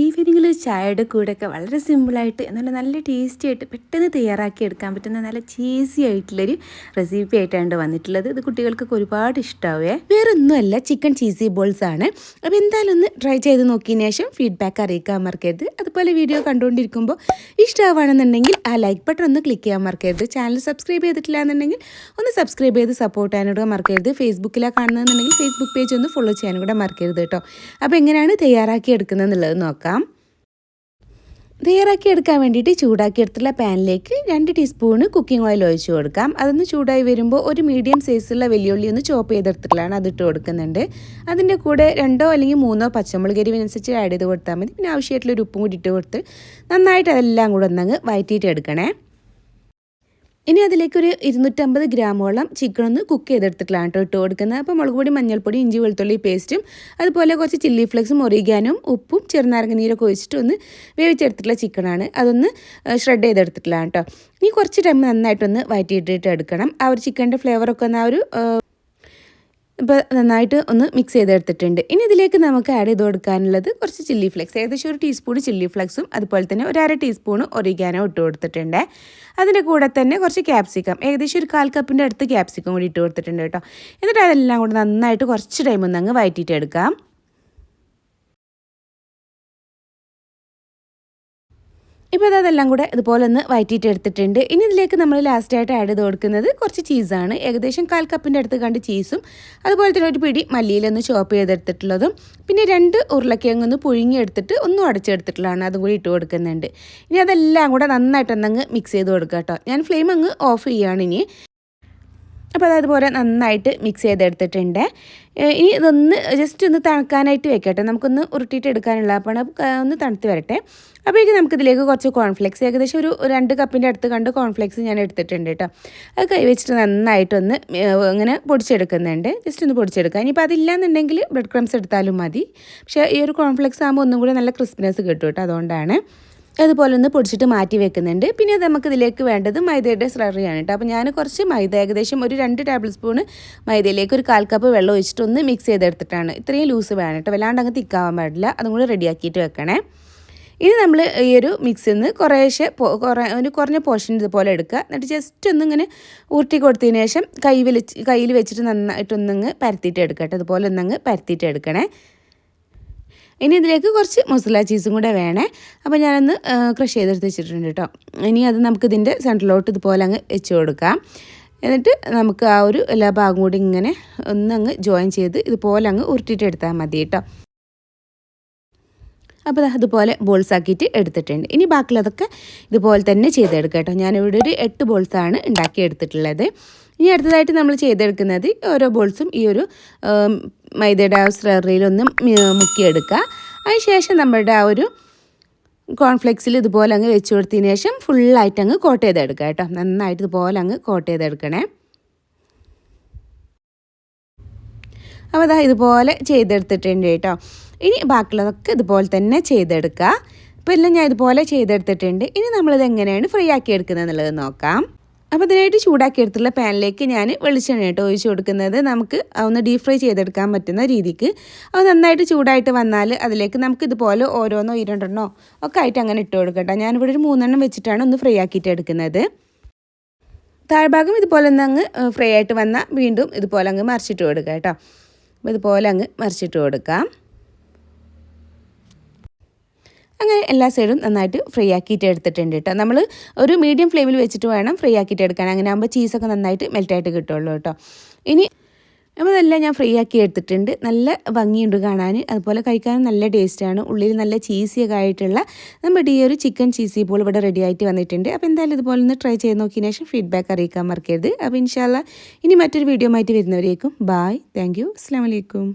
ഈവനിങ്ങിൽ ചായയുടെ കൂടെയൊക്കെ വളരെ സിമ്പിളായിട്ട് നല്ല നല്ല ടേസ്റ്റി ആയിട്ട് പെട്ടെന്ന് തയ്യാറാക്കി എടുക്കാൻ പറ്റുന്ന നല്ല ചീസി ആയിട്ടുള്ളൊരു റെസിപ്പി ആയിട്ടാണ് വന്നിട്ടുള്ളത്. ഇത് കുട്ടികൾക്കൊക്കെ ഒരുപാട് ഇഷ്ടാവേ. വേറെ ഒന്നുമല്ല ചിക്കൻ ചീസി ബോൾസ് ആണ്. അപ്പോൾ എന്തായാലും ഒന്ന് ട്രൈ ചെയ്ത് നോക്കിയതിന് ശേഷം ഫീഡ്ബാക്ക് അറിയിക്കാൻ മറക്കരുത്. അതുപോലെ വീഡിയോ കണ്ടുകൊണ്ടിരിക്കുമ്പോൾ ഇഷ്ടമാവുകയാണെന്നുണ്ടെങ്കിൽ ആ ലൈക്ക് ബട്ടൺ ഒന്ന് ക്ലിക്ക് ചെയ്യാൻ മറക്കരുത്. ചാനൽ സബ്സ്ക്രൈബ് ചെയ്തിട്ടില്ല എന്നുണ്ടെങ്കിൽ ഒന്ന് സബ്സ്ക്രൈബ് ചെയ്ത് സപ്പോർട്ട് ചെയ്യാനൂടെ മറക്കരുത്. ഫേസ്ബുക്കിലാണ് കാണുന്നതെന്നുണ്ടെങ്കിൽ ഫേസ്ബുക്ക് പേജ് ഒന്ന് ഫോളോ ചെയ്യാനും കൂടെ മറക്കരുത് കേട്ടോ. അപ്പോൾ എങ്ങനെയാണ് തയ്യാറാക്കി എടുക്കുന്നത് എന്നുള്ളത് നോക്കാം. നോക്കാം. തയ്യാറാക്കി എടുക്കാൻ വേണ്ടിയിട്ട് ചൂടാക്കി എടുത്തുള്ള പാനിലേക്ക് രണ്ട് ടീസ്പൂണ് കുക്കിംഗ് ഓയിൽ ഒഴിച്ചു കൊടുക്കാം. അതൊന്ന് ചൂടായി വരുമ്പോൾ ഒരു മീഡിയം സൈസുള്ള വെല്ലുള്ളി ഒന്ന് ചോപ്പ് ചെയ്തെടുത്തിട്ടാണ് അതിട്ട് കൊടുക്കുന്നുണ്ട്. അതിന്റെ കൂടെ രണ്ടോ അല്ലെങ്കിൽ മൂന്നോ പച്ചമുളക് എരിവിനനുസരിച്ച് ആഡ് ചെയ്ത് കൊടുത്താൽ മതി. പിന്നെ ആവശ്യമായിട്ടുള്ള ഒരു ഉപ്പും കൂടി ഇട്ട് കൊടുത്ത് നന്നായിട്ട് അതെല്ലാം കൂടെ ഒന്നങ്ങ് വയറ്റിയിട്ട് എടുക്കണേ. ഇനി അതിലേക്ക് ഒരു ഇരുന്നൂറ്റമ്പത് ഗ്രാമോളം ചിക്കൻ ഒന്ന് കുക്ക് ചെയ്തെടുത്തിട്ടാണ് കേട്ടോ. ഇട്ട് കൊടുക്കുന്നത്. അപ്പോൾ മുളക് പൊടി മഞ്ഞൾപ്പൊടി ഇഞ്ചി വെളുത്തുള്ളി പേസ്റ്റും അതുപോലെ കുറച്ച് ചില്ലി ഫ്ലേക്സും ഒറിയാനും ഉപ്പും ചെറുനാരങ്ങ നീരൊക്കെ ഒഴിച്ചിട്ട് ഒന്ന് വേവിച്ചെടുത്തിട്ടുള്ള ചിക്കനാണ് അതൊന്ന് ഷ്രെഡ് ചെയ്തെടുത്തിട്ടുള്ളതാണ് കേട്ടോ. ഇനി കുറച്ച് ടൈം നന്നായിട്ടൊന്ന് വയറ്റിയിട്ടിട്ട് എടുക്കണം. ആ ഒരു ചിക്കന്റെ ഫ്ലേവറൊക്കെ ഒന്ന് ആ ഒരു ഇപ്പോൾ നന്നായിട്ട് ഒന്ന് മിക്സ് ചെയ്തെടുത്തിട്ടുണ്ട്. ഇനി ഇതിലേക്ക് നമുക്ക് ആഡ് ചെയ്ത് കൊടുക്കാനുള്ളത് കുറച്ച് ചില്ലി ഫ്ലെക്സ് ഏകദേശം ഒരു ടീസ്പൂൺ ചില്ലി ഫ്ലെക്സും അതുപോലെ തന്നെ ഒരു അര ടീസ്പൂൺ ഒറിഗാനോ ഇട്ട് കൊടുത്തിട്ടുണ്ട്. അതിന്റെ കൂടെ തന്നെ കുറച്ച് ക്യാപ്സിക്കം ഏകദേശം ഒരു കാൽ കപ്പിന്റെ അടുത്ത് ക്യാപ്സിക്കം കൂടി ഇട്ട് കൊടുത്തിട്ടുണ്ട് കേട്ടോ. എന്നിട്ട് അതെല്ലാം കൂടെ നന്നായിട്ട് കുറച്ച് ടൈം ഒന്ന് അങ്ങ് വയറ്റിയിട്ട് എടുക്കാം. ഇപ്പോൾ അതെല്ലാം കൂടെ ഇതുപോലെ ഒന്ന് വയറ്റിയിട്ട് എടുത്തിട്ടുണ്ട്. ഇനി ഇതിലേക്ക് നമ്മൾ ലാസ്റ്റായിട്ട് ആഡ് ചെയ്ത് കൊടുക്കുന്നത് കുറച്ച് ചീസാണ് ഏകദേശം കാൽ കപ്പിന്റെ അടുത്ത് കണ്ട് ചീസും അതുപോലെ തന്നെ ഒരു പിടി മല്ലിയിലൊന്ന് ചോപ്പ് ചെയ്തെടുത്തിട്ടുള്ളതും പിന്നെ രണ്ട് ഉരുളക്കിഴങ്ങ് ഒന്ന് പുഴുങ്ങിയെടുത്തിട്ട് ഒന്നും അടച്ചെടുത്തിട്ടുള്ളതാണ് അതും കൂടി ഇട്ട് കൊടുക്കുന്നുണ്ട്. ഇനി അതെല്ലാം കൂടെ നന്നായിട്ടൊന്നങ്ങ് മിക്സ് ചെയ്ത് കൊടുക്കുക കേട്ടോ ഞാൻ ഫ്ലെയിം അങ്ങ് ഓഫ് ചെയ്യുകയാണ് ഇനി. അപ്പോൾ അതുപോലെ നന്നായിട്ട് മിക്സ് ചെയ്തെടുത്തിട്ടുണ്ട്. ഇനി ഇതൊന്ന് ജസ്റ്റ് ഒന്ന് തണുക്കാനായിട്ട് വെക്കട്ടെ നമുക്കൊന്ന് ഉരുട്ടിയിട്ട് എടുക്കാനുള്ള അപ്പോൾ ഒന്ന് തണുത്ത് വരട്ടെ. അപ്പോഴേക്കും നമുക്കിതിലേക്ക് കുറച്ച് കോൺഫ്ലെക്സ് ഏകദേശം ഒരു രണ്ട് കപ്പിന്റെ അടുത്ത് കണ്ട് കോൺഫ്ലെക്സ് ഞാൻ എടുത്തിട്ടുണ്ട് കേട്ടോ. അത് കൈ വെച്ചിട്ട് നന്നായിട്ടൊന്ന് ഇങ്ങനെ പൊടിച്ചെടുക്കുന്നുണ്ട്. ജസ്റ്റ് ഒന്ന് പൊടിച്ചെടുക്കുക. ഇനിയിപ്പോൾ അതില്ലാന്നുണ്ടെങ്കിൽ ബ്രെഡ് ക്രംസ് എടുത്താലും മതി. പക്ഷേ ഈ ഒരു കോൺഫ്ലെക്സ് ആകുമ്പോൾ ഒന്നും കൂടി നല്ല ക്രിസ്പിനെസ് കിട്ടും കേട്ടോ അതുകൊണ്ടാണ്. അതുപോലെ ഒന്ന് പൊടിച്ചിട്ട് മാറ്റി വെക്കുന്നുണ്ട്. പിന്നെ നമുക്ക് ഇതിലേക്ക് വേണ്ടത് മൈദയുടെ സ്ലറിയാണ് കേട്ടോ. അപ്പോൾ ഞാൻ കുറച്ച് മൈദ ഏകദേശം ഒരു രണ്ട് ടേബിൾ സ്പൂണ് മൈദയിലേക്ക് ഒരു കാൽ കപ്പ് വെള്ളം ഒഴിച്ചിട്ട് ഒന്ന് മിക്സ് ചെയ്തെടുത്തിട്ടാണ്. ഇത്രയും ലൂസ് വേണം കേട്ടോ. വല്ലാണ്ട് അങ്ങ് തിക്കാവാൻ പാടില്ല. അതും കൂടി റെഡിയാക്കിയിട്ട് വെക്കണേ. ഇനി നമ്മൾ ഈ ഒരു മിക്സിൽ നിന്ന് കുറേശ്ശെ കുറേ ഒരു കുറഞ്ഞ പോർഷൻ ഇതുപോലെ എടുക്കുക. എന്നിട്ട് ജസ്റ്റ് ഒന്നിങ്ങനെ ഊട്ടി കൊടുത്തതിന് ശേഷം കൈ വലിച്ച് കയ്യിൽ വെച്ചിട്ട് നന്നായിട്ടൊന്നങ്ങ് പരത്തിയിട്ട് എടുക്കട്ടെ അതുപോലെ ഒന്നങ്ങ് പരത്തിയിട്ട് എടുക്കണേ. ഇനി ഇതിലേക്ക് കുറച്ച് മസാല ചീസും കൂടെ വേണേ. അപ്പോൾ ഞാനൊന്ന് ക്രഷ് ചെയ്തെടുത്ത് വെച്ചിട്ടുണ്ട് കേട്ടോ ഇനി അത് നമുക്ക് ഇതിന്റെ സെന്ററിലോട്ട് ഇതുപോലെ അങ്ങ് വെച്ച് കൊടുക്കാം. എന്നിട്ട് നമുക്ക് ആ ഒരു എല്ലാ ഭാഗം കൂടി ഇങ്ങനെ ഒന്ന് അങ്ങ് ജോയിൻ ചെയ്ത് ഇതുപോലെ അങ്ങ് ഉരുട്ടിയിട്ട് എടുത്താൽ മതി കേട്ടോ അപ്പോൾ അതുപോലെ ബോൾസ് ആക്കിയിട്ട് എടുത്തിട്ടുണ്ട്. ഇനി ബാക്കിയുള്ളതൊക്കെ ഇതുപോലെ തന്നെ ചെയ്തെടുക്കാം കേട്ടോ ഞാനിവിടെ ഒരു എട്ട് ബോൾസാണ് ഉണ്ടാക്കി എടുത്തിട്ടുള്ളത്. ഇനി അടുത്തതായിട്ട് നമ്മൾ ചെയ്തെടുക്കുന്നത് ഓരോ ബോൾസും ഈ ഒരു മൈദയുടെ ആ സ്ലറിയിലൊന്ന് മുക്കിയെടുക്കുക. അതിനുശേഷം നമ്മളുടെ ആ ഒരു കോൺഫ്ലെക്സിൽ ഇതുപോലെ അങ്ങ് വെച്ച് കൊടുത്തതിന് ശേഷം ഫുള്ളായിട്ട് അങ്ങ് കോട്ട് ചെയ്തെടുക്കുക കേട്ടോ. നന്നായിട്ട് ഇതുപോലെ അങ്ങ് കോട്ട് ചെയ്തെടുക്കണേ. അപ്പോൾ അതാ ഇതുപോലെ ചെയ്തെടുത്തിട്ടുണ്ട് കേട്ടോ. ഇനി ബാക്കിയുള്ളതൊക്കെ ഇതുപോലെ തന്നെ ചെയ്തെടുക്കുക. ഇപ്പോൾ എല്ലാം ഞാൻ ഇതുപോലെ ചെയ്തെടുത്തിട്ടുണ്ട്. ഇനി നമ്മളിത് എങ്ങനെയാണ് ഫ്രീ ആക്കി എടുക്കുന്നത് എന്നുള്ളത് നോക്കാം. അപ്പോൾ ഇതിനായിട്ട് ചൂടാക്കി എടുത്തുള്ള പാനിലേക്ക് ഞാൻ വെളിച്ചെണ്ണ കേട്ടോ ഒഴിച്ച് കൊടുക്കുന്നത് നമുക്ക് ഒന്ന് ഡീപ് ഫ്രൈ ചെയ്തെടുക്കാൻ പറ്റുന്ന രീതിക്ക്. അത് നന്നായിട്ട് ചൂടായിട്ട് വന്നാൽ അതിലേക്ക് നമുക്ക് ഇതുപോലെ ഓരോന്നോ രണ്ടെണ്ണോ ഒക്കെ ആയിട്ട് അങ്ങനെ ഇട്ട് കൊടുക്കട്ടെ. ഞാനിവിടെ ഒരു മൂന്നെണ്ണം വെച്ചിട്ടാണ് ഒന്ന് ഫ്രൈ ആക്കിയിട്ട് എടുക്കുന്നത്. താഴ്ഭാഗം ഇതുപോലെ ഒന്ന് അങ്ങ് ഫ്രൈ ആയിട്ട് വന്നാൽ വീണ്ടും ഇതുപോലെ അങ്ങ് മറിച്ചിട്ട് കൊടുക്കുക കേട്ടോ. ഇതുപോലെ അങ്ങ് മറിച്ചിട്ട് കൊടുക്കാം. അങ്ങനെ എല്ലാ സൈഡും നന്നായിട്ട് ഫ്രൈ ആക്കിയിട്ട് എടുത്തിട്ടുണ്ട് കേട്ടോ. നമ്മൾ ഒരു മീഡിയം ഫ്ലെയിമിൽ വെച്ചിട്ട് വേണം ഫ്രൈ ആക്കിയിട്ട് എടുക്കാൻ. അങ്ങനെ ആകുമ്പോൾ ചീസൊക്കെ നന്നായിട്ട് മെൽറ്റായിട്ട് കിട്ടുള്ളൂ കേട്ടോ. ഇനി അപ്പോൾ ഞാൻ ഫ്രീ ആക്കി എടുത്തിട്ടുണ്ട്. നല്ല ഭംഗിയുണ്ട് കാണാൻ അതുപോലെ കഴിക്കാനും നല്ല ടേസ്റ്റാണ്. ഉള്ളിൽ നല്ല ചീസിയൊക്കെ ആയിട്ടുള്ള നമ്മുടെ ഈ ഒരു ചിക്കൻ ചീസി പോൾ ഇവിടെ റെഡി ആയിട്ട് വന്നിട്ടുണ്ട്. അപ്പോൾ എന്തായാലും ഇതുപോലെ ഒന്ന് ട്രൈ ചെയ്ത് നോക്കിയതിന് ശേഷം ഫീഡ്ബാക്ക് അറിയിക്കാൻ മറക്കരുത്. അപ്പോൾ ഇൻഷാല്ല ഇനി മറ്റൊരു വീഡിയോ ആയിട്ട് വരുന്നവരേക്കും. ബായ് താങ്ക് യു അസ്സാം വലൈക്കും